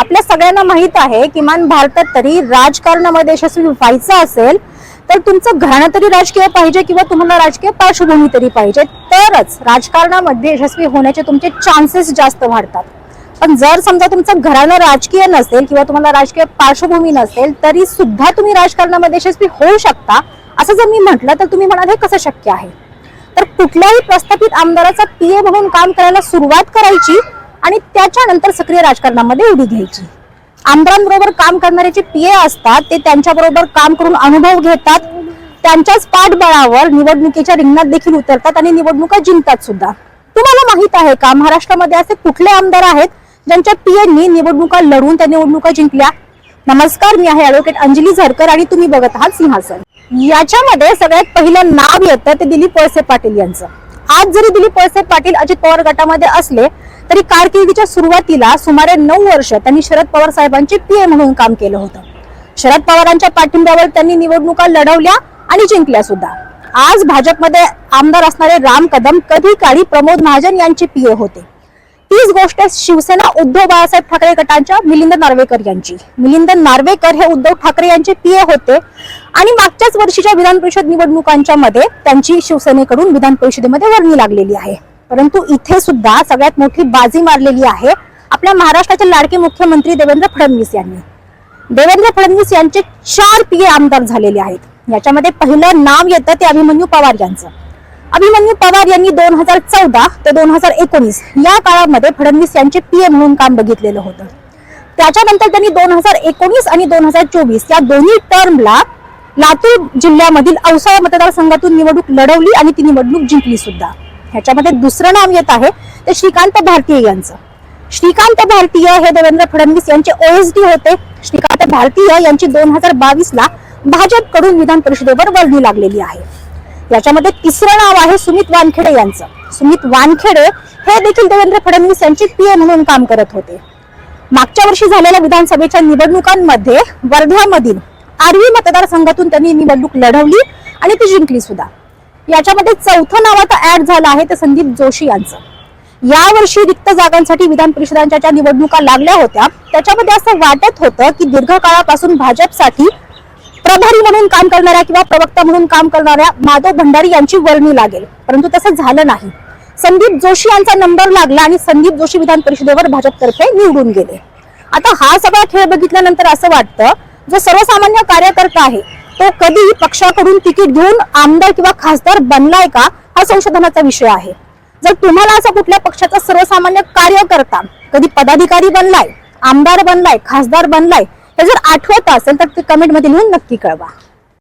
आपल्या सगळ्यांना माहीत आहे किमान भारतात तरी राजकारणामध्ये यशस्वी व्हायचं असेल तर तुमचं घराणं तरी राजकीय पाहिजे किंवा तुम्हाला राजकीय पार्श्वभूमी तरी पाहिजे तरच राजकारणामध्ये यशस्वी होण्याचे तुमचे चान्सेस जास्त वाढतात. पण जर समजा तुमचं घराणं राजकीय नसेल किंवा तुम्हाला राजकीय पार्श्वभूमी नसेल तरी सुद्धा तुम्ही राजकारणामध्ये यशस्वी होऊ शकता असं जर मी म्हटलं तर तुम्ही म्हणाल हे कसं शक्य आहे? तर कुठल्याही प्रस्थापित आमदाराचा पीए म्हणून काम करायला सुरुवात करायची आणि त्याच्यानंतर सक्रिय राजकारणामध्ये उडी घ्यायची. आमदारांबरोबर काम करणारे जे पीए असतात ते त्यांच्याबरोबर काम करून अनुभव घेतात. त्यांच्याच पाठबळावर निवडणुकीच्या रिंगणात देखील उतरतात आणि निवडणुका जिंकतात सुद्धा. तुम्हाला माहीत आहे का महाराष्ट्रामध्ये असे कुठले आमदार आहेत ज्यांच्या पीएनी निवडणुका लढून त्या निवडणुका जिंकल्या? नमस्कार मी आहे ऍडव्होकेट अंजली झरकर आणि तुम्ही बघत आहात सिंहासन. याच्यामध्ये सगळ्यात पहिलं नाव येतं ते दिलीप वळसे पाटील यांचं. आज जरी दिलीप वळसे पाटील अजित पवार गटामध्ये असले तरी कारकिर्दीच्या सुरुवातीला सुमारे नऊ वर्ष त्यांनी शरद पवार साहेबांचे पीए म्हणून काम केलं होतं. शरद पवारांच्या पाठिंब्यावर त्यांनी निवडणुका लढवल्या आणि जिंकल्या सुद्धा. आज भाजपमध्ये आमदार असणारे राम कदम कधी काळी प्रमोद महाजन यांचे पीए होते. तीच गोष्ट शिवसेना उद्धव बाळासाहेब ठाकरे गटांच्या मिलिंद नार्वेकर यांची. मिलिंद नार्वेकर हे उद्धव ठाकरे यांचे पीए होते आणि मागच्याच वर्षीच्या विधान परिषद निवडणुकांच्या मध्ये त्यांची शिवसेनेकडून विधान परिषदेमध्ये वर्णी लागलेली आहे. परंतु इथे सुद्धा सगळ्यात मोठी बाजी मारलेली आहे आपल्या महाराष्ट्राचे लाडके मुख्यमंत्री देवेंद्र फडणवीस यांनी. देवेंद्र फडणवीस यांचे चार पीए आमदार झालेले आहेत. याच्यामध्ये पहिलं नाव येतं ते अभिमन्यू पवार यांचं. अभिमन्यू पवार यांनी दोन हजार चौदा ते दोन हजार एकोणीस या काळामध्ये फडणवीस यांचे पीए म्हणून काम बघितलेलं होतं. त्याच्यानंतर त्यांनी दोन हजार एकोणीस आणि दोन हजार चोवीस या दोन्ही टर्मला लातूर जिल्ह्यामधील औसाळा मतदारसंघातून निवडणूक लढवली आणि ती निवडणूक जिंकली सुद्धा. ह्याच्यामध्ये दुसरं नाव येत आहे ते श्रीकांत भारतीय यांचं. श्रीकांत भारतीय हे देवेंद्र फडणवीस यांचे ओएसडी होते. श्रीकांत भारतीय यांची दोन हजार बावीस ला भाजपकडून विधान परिषदेवर वर्णी लागलेली आहे. याच्यामध्ये तिसरं नाव आहे सुमित वानखेडे यांचं. सुमित वानखेडे हे देखील देवेंद्र फडणवीस यांचे पीए म्हणून काम करत होते. मागच्या वर्षी झालेल्या विधानसभेच्या निवडणुकांमध्ये वर्ध्यामधील आर्वी मतदारसंघातून त्यांनी निवडणूक लढवली आणि ती जिंकली सुद्धा. याच्यामध्ये चौथं नाव आता ऍड झालं आहे ते संदीप जोशी यांचं. यावर्षी रिक्त जागांसाठी विधान परिषदांच्या ज्या निवडणुका लागल्या होत्या त्याच्यामध्ये असं वाटत होतं की दीर्घकाळापासून भाजपसाठी प्रभारी म्हणून काम करणाऱ्या किंवा प्रवक्ता म्हणून काम करणाऱ्या माधव भंडारी यांची वर्णी लागेल. परंतु तसं झालं नाही. संदीप जोशी यांचा नंबर लागला आणि संदीप जोशी विधान परिषदेवर भाजपतर्फे निवडून गेले. आता हा सगळा खेळ बघितल्यानंतर असं वाटतं जो सर्वसामान्य कार्यकर्ता आहे तो कधी पक्षाकडून तिकीट घेऊन आमदार किंवा खासदार बनलाय का हा संशोधनाचा विषय आहे. जर तुम्हाला असा कुठल्या पक्षाचा सर्वसामान्य कार्यकर्ता कधी पदाधिकारी बनलाय आमदार बनलाय खासदार बनलाय हे जर आठवत असेल तर ते कमेंटमध्ये लिहून नक्की कळवा.